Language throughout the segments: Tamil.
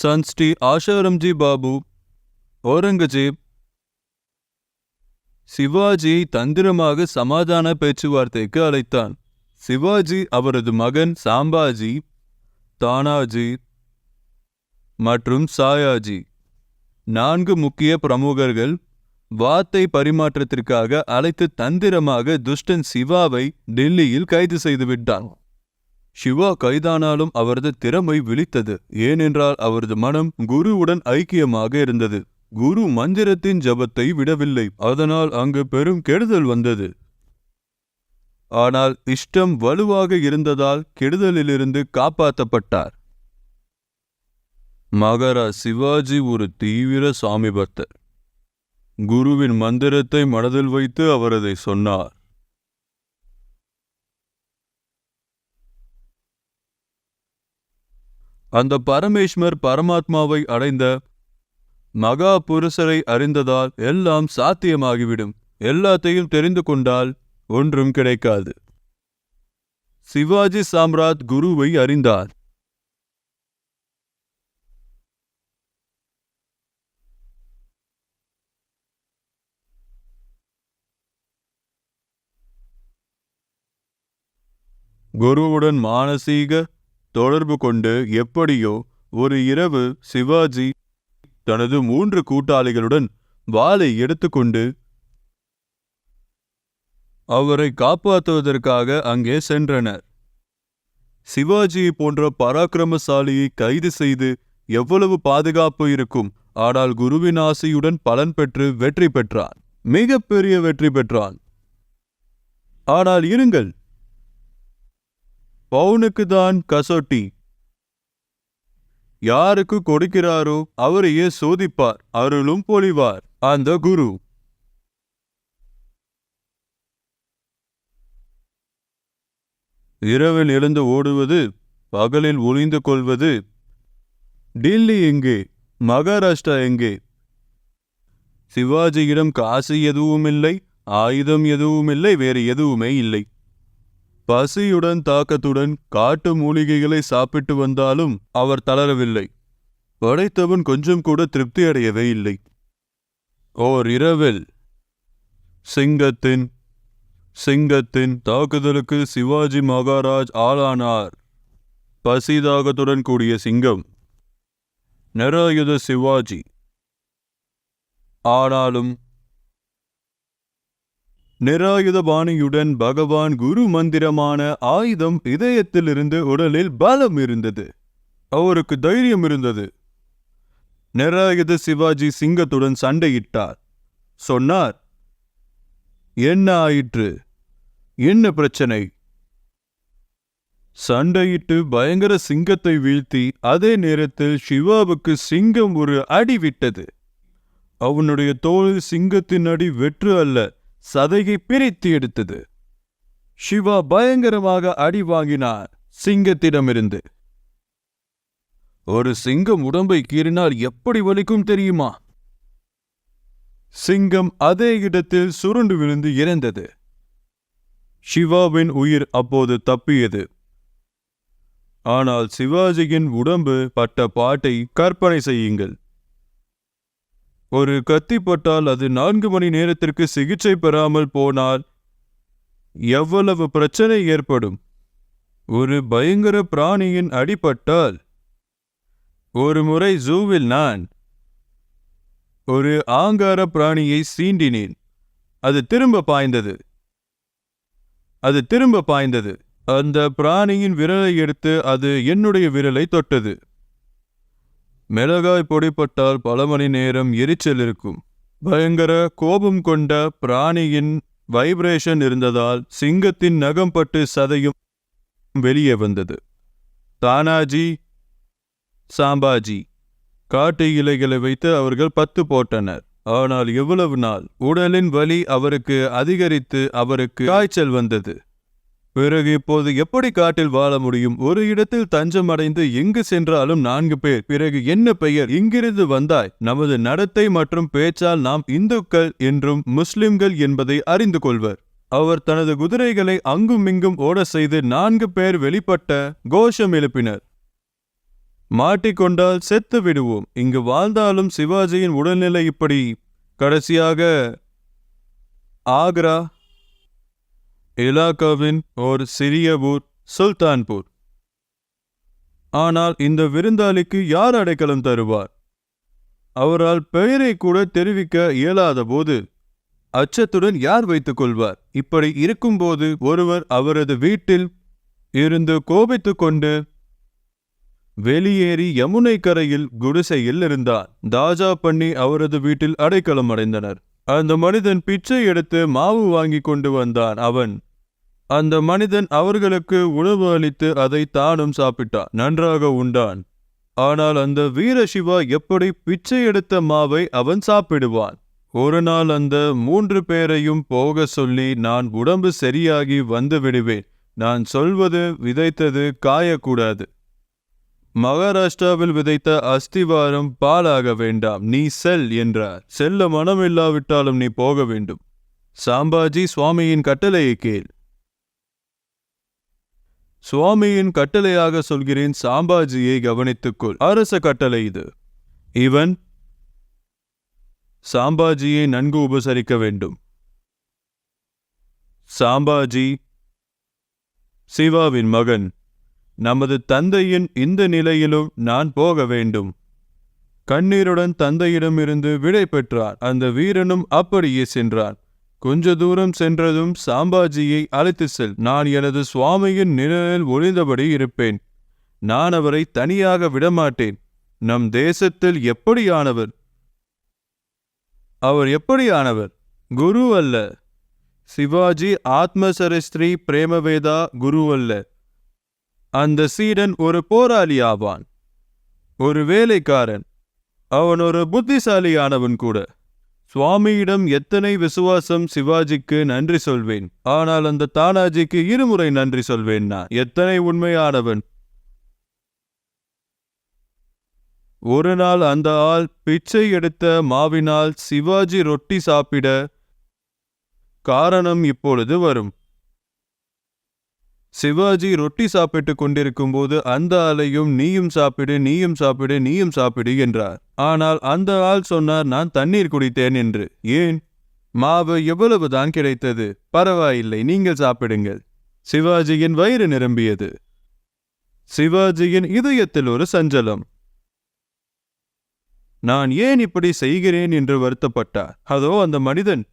சன் ஸ்ரீ ஆஷாரம்ஜி பாபு ஔரங்கஜேப் சிவாஜியை தந்திரமாக சமாதான பேச்சுவார்த்தைக்கு அழைத்தான். சிவாஜி அவரது மகன் சாம்பாஜி தானாஜி மற்றும் சாயாஜி. நான்கு முக்கிய பிரமுகர்கள் வார்த்தை பரிமாற்றத்திற்காக அழைத்து தந்திரமாக துஷ்டன் சிவாவை டெல்லியில் கைது செய்துவிட்டான். ஷிவா சிவா கைதானாலும் அவரது திறமை விழித்தது. ஏனென்றால் அவரது மனம் குருவுடன் ஐக்கியமாக இருந்தது. குரு மந்திரத்தின் ஜபத்தை விடவில்லை. அதனால் அங்கு பெரும் கெடுதல் வந்தது. ஆனால் இஷ்டம் வலுவாக இருந்ததால் கெடுதலிலிருந்து காப்பாற்றப்பட்டார். மகாரா சிவாஜி ஒரு தீவிர சாமி பக்தர். குருவின் மந்திரத்தை மனதில் வைத்து அவர் அதை சொன்னார். அந்த பரமேஸ்வர் பரமாத்மாவை அடைந்த மகா புருஷரை அறிந்ததால் எல்லாம் சாத்தியமாகிவிடும். எல்லாத்தையும் தெரிந்து கொண்டால் ஒன்றும் கிடைக்காது. சிவாஜி சாம்ராட் குருவை அறிந்தார். குருவுடன் மானசீக தொடர்பு கொண்டு எப்படியோ ஒரு இரவு சிவாஜி தனது மூன்று கூட்டாளிகளுடன் வாளை எடுத்துக்கொண்டு அவரை காப்பாற்றுவதற்காக அங்கே சென்றனர். சிவாஜியை போன்ற பராக்கிரமசாலியை கைது செய்து எவ்வளவு பாதுகாப்பு இருக்கும் ஆனால் குருவின் ஆசையுடன் பலன் பெற்று வெற்றி பெற்றான். மிகப்பெரிய வெற்றி பெற்றான். ஆனால் இருங்கள் பவுனுக்கு தான் கசோட்டி. யாருக்கு கொடுக்கிறாரோ அவரையே சோதிப்பார் அருளும் பொழிவார். அந்த குரு. இரவில் எழுந்து ஓடுவது பகலில் ஒளிந்து கொள்வது. டில்லி எங்கே? மகாராஷ்டிரா எங்கே? சிவாஜியிடம் காசு எதுவும் இல்லை ஆயுதம் எதுவும் இல்லை வேறு எதுவுமே இல்லை. பசியுடன் தாக்கத்துடன் காட்டு மூலிகைகளை சாப்பிட்டு வந்தாலும் அவர் தளரவில்லை. படைத்தவன் கொஞ்சம் கூட திருப்தி அடையவே இல்லை. ஓர் இரவில் சிங்கத்தின் சிங்கத்தின் தாக்குதலுக்கு சிவாஜி மகாராஜ் ஆளானார். பசிதாகத்துடன் கூடிய சிங்கம் நிராயுத சிவாஜி ஆனாலும் நிராயுத பாணியுடன் பகவான் குரு மந்திரமான ஆயுதம் இதயத்திலிருந்து உடலில் பலம் இருந்தது. அவருக்கு தைரியம் இருந்தது. நிராயுத சிவாஜி சிங்கத்துடன் சண்டையிட்டார். சொன்னார் என்ன ஆயிற்று? என்ன பிரச்சனை? சண்டையிட்டு பயங்கர சிங்கத்தை வீழ்த்தி அதே நேரத்தில் சிவாவுக்கு சிங்கம் ஒரு அடி விட்டது. அவனுடைய தோளில் சிங்கத்தின் அடி வெற்று அல்ல. சதையை பிரித்து எடுத்தது. சிவா பயங்கரமாக அடி வாங்கினார் சிங்கத்திடமிருந்து. ஒரு சிங்கம் உடம்பை கீறினால் எப்படி வலிக்கும் தெரியுமா? சிங்கம் அதே இடத்தில் சுருண்டு விழுந்து இறந்தது. சிவாவின் உயிர் அப்போது தப்பியது. ஆனால் சிவாஜியின் உடம்பு பட்ட பாட்டை கற்பனை செய்யுங்கள். ஒரு கத்தி பட்டால் அது நான்கு மணி நேரத்திற்கு சிகிச்சை பெறாமல் போனால் எவ்வளவு பிரச்சனை ஏற்படும்? ஒரு பயங்கர பிராணியின் அடிபட்டால். ஒரு முறை ஜூவில் நான் ஒரு ஆங்கார பிராணியை சீண்டினேன். அது திரும்ப பாய்ந்தது. அது திரும்ப பாய்ந்தது. அந்த பிராணியின் விரலை எடுத்து அது என்னுடைய விரலை தொட்டது. மிளகாய் பொடிப்பட்டால் பல மணி நேரம் எரிச்சல் இருக்கும். பயங்கர கோபம் கொண்ட பிராணியின் வைப்ரேஷன் இருந்ததால் சிங்கத்தின் நகம் பட்டு சதையும் வெளியே வந்தது. தானாஜி சாம்பாஜி காட்டு இலைகளை வைத்து அவர்கள் பத்து போட்டனர். ஆனால் எவ்வளவு நாள்? உடலின் வலி அவருக்கு அதிகரித்து அவருக்கு காய்ச்சல் வந்தது. பிறகு இப்போது எப்படி காட்டில் வாழ முடியும்? ஒரு இடத்தில் தஞ்சம் அடைந்து எங்கு சென்றாலும் நான்கு பேர். பிறகு என்ன பெயர்? இங்கிருந்து வந்தாய். நமது நடத்தை மற்றும் பேச்சால் நாம் இந்துக்கள் என்றும் முஸ்லிம்கள் என்பதை அறிந்து கொள்வர். அவர் தனது குதிரைகளை அங்கும் இங்கும் ஓட செய்து நான்கு பேர் வெளிப்பட்ட கோஷம் எழுப்பினர். மாட்டிக்கொண்டால் செத்து விடுவோம். இங்கு வாழ்ந்தாலும் சிவாஜியின் உடல்நிலை இப்படி. கடைசியாக ஆக்ரா இலாக்காவின் ஒரு சிறிய ஊர் சுல்தான்பூர். ஆனால் இந்த விருந்தாளிக்கு யார் அடைக்கலம் தருவார்? அவரால் பெயரை கூட தெரிவிக்க இயலாத போது அச்சத்துடன் யார் வைத்துக் கொள்வார்? இப்படி இருக்கும்போது ஒருவர் அவரது வீட்டில் இருந்து கோபித்து கொண்டு வெளியேறி யமுனை கரையில் குடிசையில் இருந்தார். தாஜா பண்ணி அவரது வீட்டில் அடைக்கலம் அடைந்தனர். அந்த மனிதன் பிச்சை எடுத்து மாவு வாங்கி கொண்டு வந்தான். அவன் அந்த மனிதன் அவர்களுக்கு உணவு அளித்து அதை தானும் சாப்பிட்டான் நன்றாக உண்டான். ஆனால் அந்த வீரசிவா எப்படி பிச்சை எடுத்த மாவை அவன் சாப்பிடுவான்? ஒரு நாள் அந்த மூன்று பேரையும் போக சொல்லி நான் உடம்பு சரியாகி வந்து விடுவேன். நான் சொல்வது விதைத்தது காயக்கூடாது. மகாராஷ்டிராவில் விதைத்த அஸ்திவாரம் பாலாக வேண்டாம். நீ செல் என்றார். செல்ல மனமில்லாவிட்டாலும் நீ போக வேண்டும். சாம்பாஜி சுவாமியின் கட்டளையை கேள். சுவாமியின் கட்டளையாக சொல்கிறேன் சாம்பாஜியை கவனித்துக்கொள். அரச கட்டளை இது. இவன் சாம்பாஜியை நன்கு உபசரிக்க வேண்டும். சாம்பாஜி சிவாவின் மகன். நமது தந்தையின் இந்த நிலையிலும் நான் போக வேண்டும். கண்ணீருடன் தந்தையிடமிருந்து விடை பெற்றார். அந்த வீரனும் அப்படியே சென்றான். கொஞ்ச தூரம் சென்றதும் சாம்பாஜியை அழைத்து செல். நான் எனது சுவாமியின் நிழலில் ஒளிந்தபடி இருப்பேன். நான் அவரை தனியாக விடமாட்டேன். நம் தேசத்தில் எப்படியானவர்? அவர் எப்படியானவர்? குரு அல்ல. சிவாஜி ஆத்மசரஸ்ரீ பிரேமவேதா குரு அல்ல. அந்த சீடன் ஒரு போராளி ஆவான். ஒரு வேலைக்காரன். அவன் ஒரு புத்திசாலியானவன் கூட. சுவாமியிடம் எத்தனை விசுவாசம் சிவாஜிக்கு நன்றி சொல்வேன். ஆனால் அந்த தானாஜிக்கு இருமுறை நன்றி சொல்வேன் நான். எத்தனை உண்மையானவன். ஒரு நாள் அந்த ஆள் பிச்சை எடுத்த மாவினால் சிவாஜி ரொட்டி சாப்பிட காரணம் இப்பொழுது வரும். சிவாஜி ரொட்டி சாப்பிட்டுக் கொண்டிருக்கும்போது அந்த ஆளையும் நீயும் சாப்பிடு நீயும் சாப்பிடு நீயும் சாப்பிடு என்றார். ஆனால் அந்த ஆள் சொன்னார் நான் தண்ணீர் குடித்தேன் என்று. ஏன்? மாவு எவ்வளவுதான் கிடைத்தது? பரவாயில்லை நீங்கள் சாப்பிடுங்கள் சிவாஜியின் வயிறு நிரம்பியது. சிவாஜியின் இதயத்தில் ஒரு சஞ்சலம். நான் ஏன் இப்படி செய்கிறேன்? என்று வருத்தப்பட்டார். அதோ அந்த மனிதன்.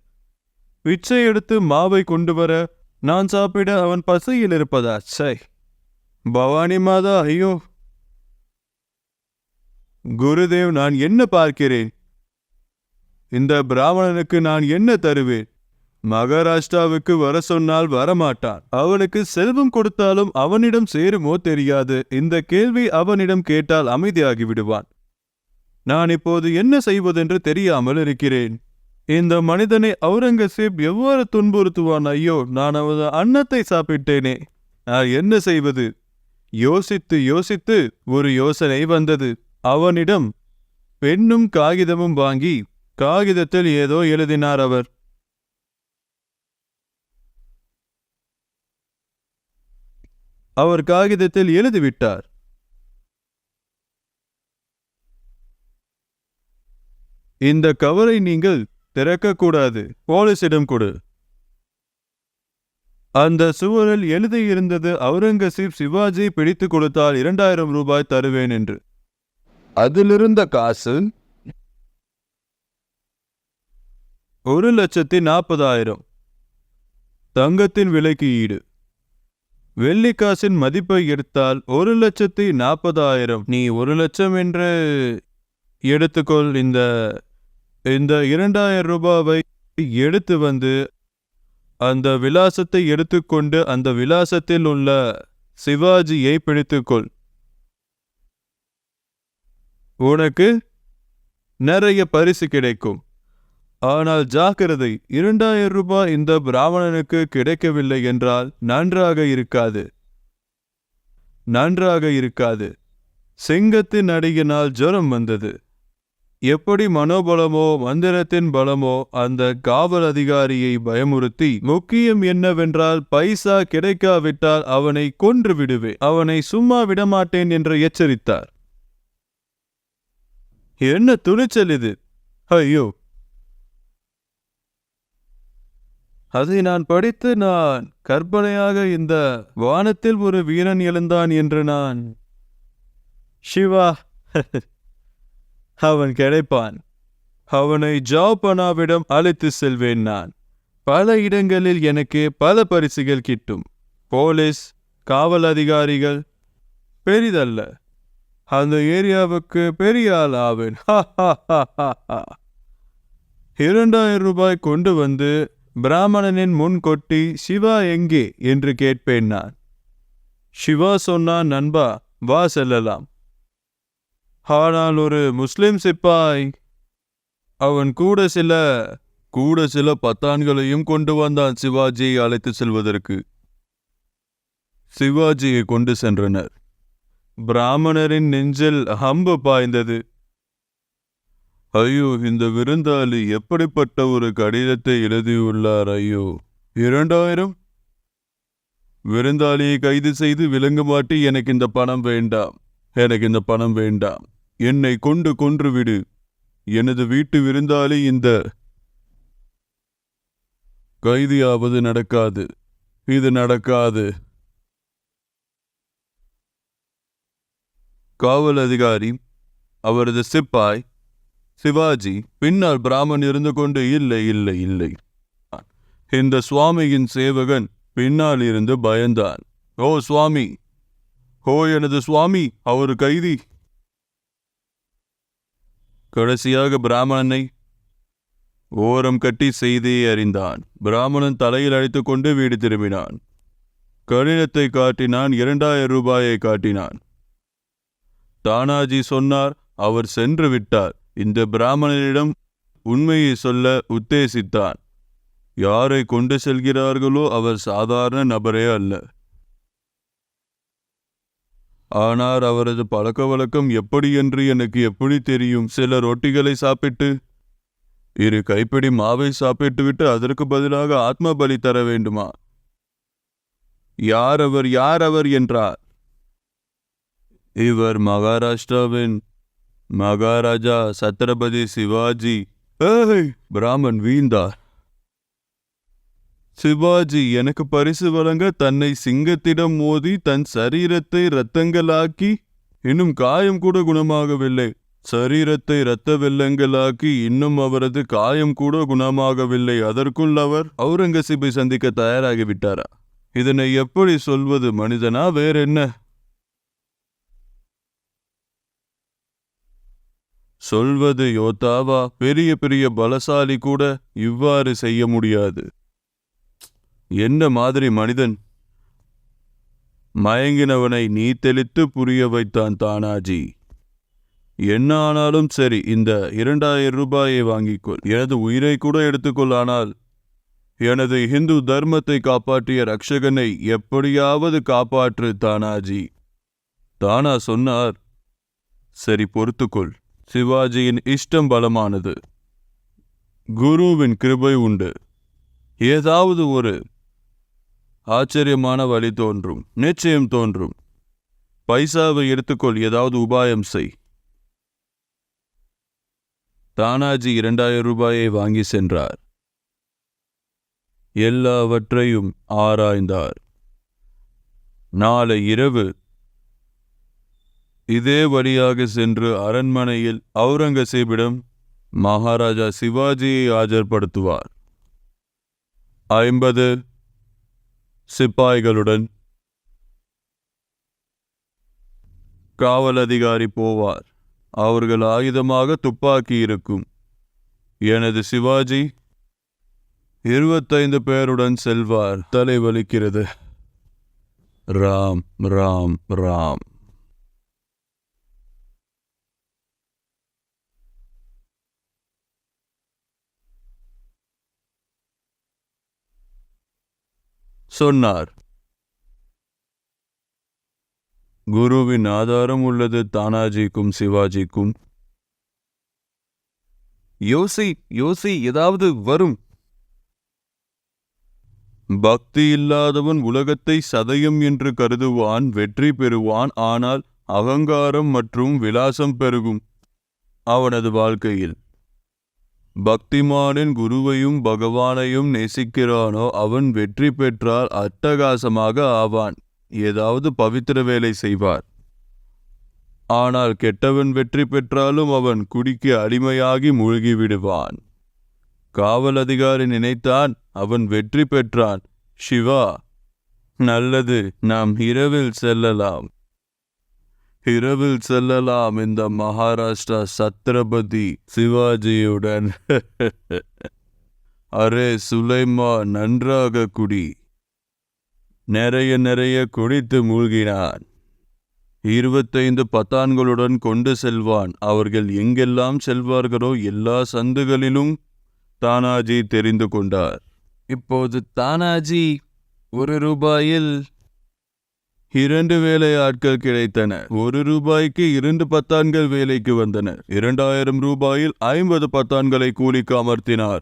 பிச்சை எடுத்து மாவை கொண்டு வர நான் சாப்பிட அவன் பசியில் இருப்பதா? சை. பவானி மாதா ஐயோ. குருதேவ் நான் என்ன பார்க்கிறேன்? இந்த பிராமணனுக்கு நான் என்ன தருவேன்? மகாராஷ்டிராவுக்கு வர சொன்னால் வரமாட்டான். அவனுக்கு செல்வம் கொடுத்தாலும் அவனிடம் சேருமோ தெரியாது. இந்த கேள்வி அவனிடம் கேட்டால் அமைதியாகி விடுவான் நான் இப்போது என்ன செய்வதென்று தெரியாமல் இருக்கிறேன். இந்த மனிதனை அவுரங்கசீப் எவ்வாறு துன்புறுத்துவான்? ஐயோ நான் அவனது அன்னத்தை சாப்பிட்டேனே. நான் என்ன செய்வது? யோசித்து யோசித்து ஒரு யோசனை வந்தது. அவனிடம் பெண்ணும் காகிதமும் வாங்கி காகிதத்தில் ஏதோ எழுதினார் அவர். அவர் காகிதத்தில் எழுதிவிட்டார். இந்த கவரை நீங்கள் திறக்கக்கூடாது. போலீஸிடம் கொடு. அந்த சுவரில் எழுதியிருந்தது அவுரங்கசீப் சிவாஜி பிடித்து கொடுத்தால் இரண்டாயிரம் ரூபாய் தருவேன் என்று. அதிலிருந்த காசு ஒரு லட்சத்தி நாற்பதாயிரம். தங்கத்தின் விலைக்கு ஈடு. வெள்ளிக்காசின் மதிப்பை எடுத்தால் ஒரு லட்சத்தி நாற்பதாயிரம். நீ ஒரு லட்சம் என்று எடுத்துக்கொள் இந்த இந்த இரண்டாயிரம் ரூபாவை எடுத்து வந்து அந்த விலாசத்தை எடுத்துக்கொண்டு அந்த விலாசத்தில் உள்ள சிவாஜியை பிடித்துக்கொள். உனக்கு நிறைய பரிசு கிடைக்கும். ஆனால் ஜாக்கிரதை இரண்டாயிரம் ரூபாய் இந்த பிராமணனுக்கு கிடைக்கவில்லை என்றால் நன்றாக இருக்காது. நன்றாக இருக்காது. சிங்கத்தின் அடியினால் ஜுரம் வந்தது. எப்படி மனோபலமோ மந்திரத்தின் பலமோ அந்த காவல் அதிகாரியை பயமுறுத்தி முக்கியம் என்னவென்றால் பைசா கிடைக்காவிட்டால் அவனை கொன்று விடுவேன் அவனை சும்மா விடமாட்டேன் என்று எச்சரித்தார். என்ன துணிச்சல் இது? ஐயோ. அதை நான் படித்து நான் கற்பனையாக இந்த வானத்தில் ஒரு வீரன் எழுந்தான் என்று நான் சிவா அவன் கிடைப்பான். அவனை ஜாப்பனாவிடம் அழைத்து செல்வேன் நான். பல இடங்களில் எனக்கு பல பரிசுகள் கிட்டும். போலீஸ் காவல் அதிகாரிகள் பெரிதல்ல. அந்த ஏரியாவுக்கு பெரிய ஆள் ஆவேன். இரண்டாயிரம் ரூபாய் கொண்டு வந்து பிராமணனின் முன் கொட்டி சிவா எங்கே? என்று கேட்பேன் நான். சிவா சொன்னான் நண்பா வா செல்லலாம். ஆனால் ஒரு முஸ்லிம் சிப்பாய். அவன் கூட சில கூட சில பத்தான்களையும் கொண்டு வந்தான் சிவாஜியை அழைத்து செல்வதற்கு. சிவாஜியை கொண்டு சென்றனர். பிராமணரின் நெஞ்சில் அம்பு பாய்ந்தது. ஐயோ இந்த விருந்தாளி எப்படிப்பட்ட ஒரு கடிதத்தை எழுதியுள்ளார் ஐயோ. இரண்டாயிரம்? விருந்தாளியை கைது செய்து விலங்கு மாட்டி எனக்கு இந்த பணம் வேண்டாம். எனக்கு இந்த பணம் வேண்டாம். என்னை கொண்டு கொன்று விடு எனது வீட்டு விருந்தாளி இந்த. கைதியாவது நடக்காது. இது நடக்காது. காவல் அதிகாரி அவரது சிப்பாய் சிவாஜி பின்னால் பிராமன் இருந்து கொண்டு இல்லை இல்லை இல்லை. இந்த சுவாமியின் சேவகன் பின்னால் இருந்து பயந்தான். ஓ சுவாமி. ஓ எனது சுவாமி அவர் கைதி. கடைசியாக பிராமணனை ஓரம் கட்டி செய்தியை அறிந்தான். பிராமணன் தலையில் அழைத்துக் கொண்டு வீடு திரும்பினான். கடிதத்தை காட்டினான் இரண்டாயிரம் ரூபாயை காட்டினான். தானாஜி சொன்னார் அவர் சென்று விட்டார். இந்த பிராமணனிடம் உண்மையை சொல்ல உத்தேசித்தான். யாரை கொண்டு செல்கிறார்களோ அவர் சாதாரண நபரே அல்ல. ஆனால் அவரது பழக்க வழக்கம் எப்படி என்று எனக்கு எப்படி தெரியும்? சில ரொட்டிகளை சாப்பிட்டு இரு கைப்பிடி மாவை சாப்பிட்டுவிட்டு அதற்கு பதிலாக ஆத்ம பலி தர வேண்டுமா? யார் அவர் யார் அவர் என்றார். இவர் மகாராஷ்டிராவின் மகாராஜா சத்ரபதி சிவாஜி. பிராமன் வீழ்ந்தார். சிவாஜி எனக்கு பரிசு வழங்க தன்னை சிங்கத்திடம் மோதி தன் சரீரத்தை இரத்தங்களாக்கி இன்னும் காயம் கூட குணமாகவில்லை. சரீரத்தை இரத்த வெள்ளங்களாக்கி இன்னும் அவரது காயம் கூட குணமாகவில்லை. அதற்குள் அவர் அவுரங்கசீப்பை சந்திக்க தயாராகிவிட்டாரா? இதனை எப்படி சொல்வது மனிதனா? வேறென்ன? சொல்வது யோத்தாவா? பெரிய பெரிய பலசாலி கூட இவ்வாறு செய்ய முடியாது. என்ன மாதிரி மனிதன்? மயங்கினவனை நீ தெளித்து புரிய வைத்தான் தானாஜி. என்ன ஆனாலும் சரி இந்த இரண்டாயிரம் ரூபாயை வாங்கிக்கொள். எனது உயிரை கூட எடுத்துக்கொள் ஆனால் எனது இந்து தர்மத்தை காப்பாற்றிய ரக்ஷகனை எப்படியாவது காப்பாற்று தானாஜி. தானா சொன்னார். சரி பொறுத்துக்கொள். சிவாஜியின் இஷ்டம் பலமானது. குருவின் கிருபை உண்டு. ஏதாவது ஒரு ஆச்சரியமான வழி தோன்றும் நிச்சயம் தோன்றும். பைசாவை எடுத்துக்கொள் ஏதாவது உபாயம் செய். தானாஜி இரண்டாயிரம் ரூபாயை வாங்கி சென்றார். எல்லாவற்றையும் ஆராய்ந்தார். நாளை இரவு இதே வழியாக சென்று அரண்மனையில் அவுரங்கசீபிடம் மகாராஜா சிவாஜியை ஆஜர்படுத்துவார். ஐம்பது சிப்பாய்களுடன். காவல் அதிகாரி போவார். அவர்கள் ஆயுதமாக துப்பாக்கி இருக்கும் எனது சிவாஜி இருபத்தைந்து பேருடன் செல்வார். தலை வலிக்கிறது. ராம் ராம் ராம். சொன்னார். குருவின் ஆதாரம் உள்ளது தானாஜிக்கும் சிவாஜிக்கும். யோசி யோசி ஏதாவது வரும். பக்தி இல்லாதவன் உலகத்தை சதயம் என்று கருதுவான் வெற்றி பெறுவான் ஆனால் அகங்காரம் மற்றும் விலாசம் பெருகும். அவனது வாழ்க்கையில் பக்திமானின் குருவையும் பகவானையும் நேசிக்கிறானோ அவன் வெற்றி பெற்றால் அட்டகாசமாக ஆவான். ஏதாவது பவித்திர வேலை செய்வார். ஆனால் கெட்டவன் வெற்றி பெற்றாலும் அவன் குடிக்கு அடிமையாகி மூழ்கி விடுவான் காவல் அதிகாரி நினைத்தான் அவன் வெற்றி பெற்றான். சிவா நல்லது நாம் இரவில் செல்லலாம். இரவில் செல்லலாம் இந்த மகாராஷ்டிரா சத்ரபதி சிவாஜியுடன். அரே சுலைமா நன்றாக குடி. நிறைய நிறைய குடித்து மூழ்கினான். இருபத்தைந்து பத்தான்களுடன் கொண்டு செல்வான். அவர்கள் எங்கெல்லாம் செல்வார்களோ எல்லா சந்துகளிலும் தானாஜி தெரிந்து கொண்டார். இப்போது தானாஜி ஒரு ரூபாயில் இரண்டு வேலை ஆட்கள் கிடைத்தன ஒரு ரூபாய்க்கு இரண்டு பத்தான்கள் வேலைக்கு வந்தனர். இரண்டாயிரம் ரூபாயில் ஐம்பது பத்தான்களை கூலிக்கு அமர்த்தினார்.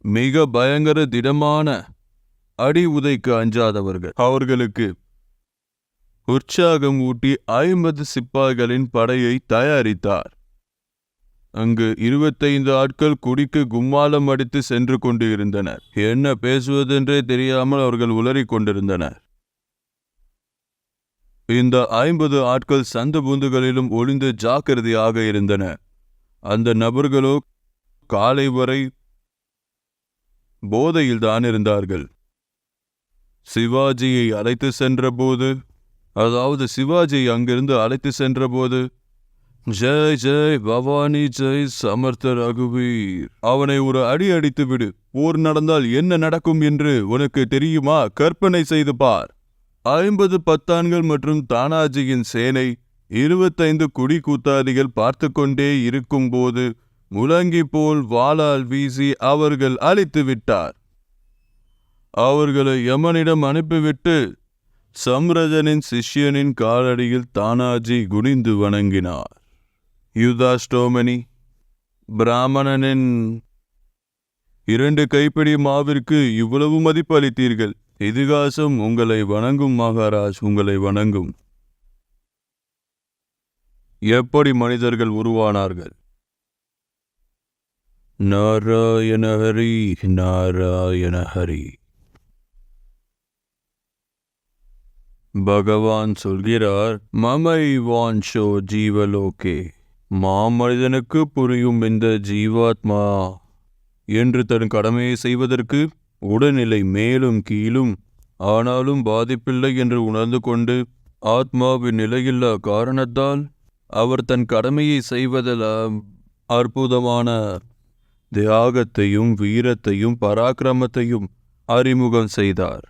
மிக பயங்கர திடமான அடி உதைக்கு அஞ்சாதவர்கள். அவர்களுக்கு உற்சாகம் ஊட்டி ஐம்பது சிப்பாய்களின் படையை தயாரித்தார். அங்கு இருபத்தைந்து ஆட்கள் குடிக்கு கும்மாலம் அடித்து சென்று கொண்டு இருந்தனர் என்ன பேசுவதென்றே தெரியாமல் அவர்கள் உளறிக் கொண்டிருந்தனர். இந்த ஐம்பது ஆட்கள் சந்து பூந்துகளிலும் ஒளிந்து ஜாக்கிரதையாக இருந்தன. அந்த நபர்களோ காலை வரை போதையில்தான் இருந்தார்கள். சிவாஜியை அழைத்து சென்றபோது அதாவது சிவாஜியை அங்கிருந்து அழைத்து சென்றபோது ஜெய் ஜெய் பவானி ஜெய் சமர்த்த ரகுவீர். அவனை ஒரு அடி அடித்து விடு. போர் நடந்தால் என்ன நடக்கும் என்று உனக்கு தெரியுமா? கற்பனை செய்து பார். ஐம்பது பத்தான்கள் மற்றும் தானாஜியின் சேனை இருபத்தைந்து குடி கூத்தாதிகள் பார்த்து கொண்டே இருக்கும்போது முழங்கி போல் வாளால் வீசி அவர்கள் அழித்து விட்டார். அவர்களை யமனிடம் அனுப்பிவிட்டு சம்ரஜனின் சிஷ்யனின் காலடியில் தானாஜி குனிந்து வணங்கினார். யுதாஸ்டோமனி பிராமணனின் இரண்டு கைப்பிடி மாவிற்கு இவ்வளவு மதிப்பு அளித்தீர்கள் இதிகாசம் உங்களை வணங்கும் மகாராஜ் உங்களை வணங்கும். எப்படி மனிதர்கள் உருவானார்கள்? நாராயண ஹரி நாராயண ஹரி பகவான் சொல்கிறார் மமை வான்ஷோ ஜீவலோகே. மாமனிதனுக்கு புரியும் இந்த ஜீவாத்மா என்று தன் கடமையை செய்வதற்கு உடல்நிலை மேலும் கீழும் ஆனாலும் பாதிப்பில்லை என்று உணர்ந்து கொண்டு ஆத்மாவின் நிலையில்லா காரணத்தால் அவர் தன் கடமையை செய்வதில் அற்புதமான தியாகத்தையும் வீரத்தையும் பராக்கிரமத்தையும் அறிமுகம் செய்தார்.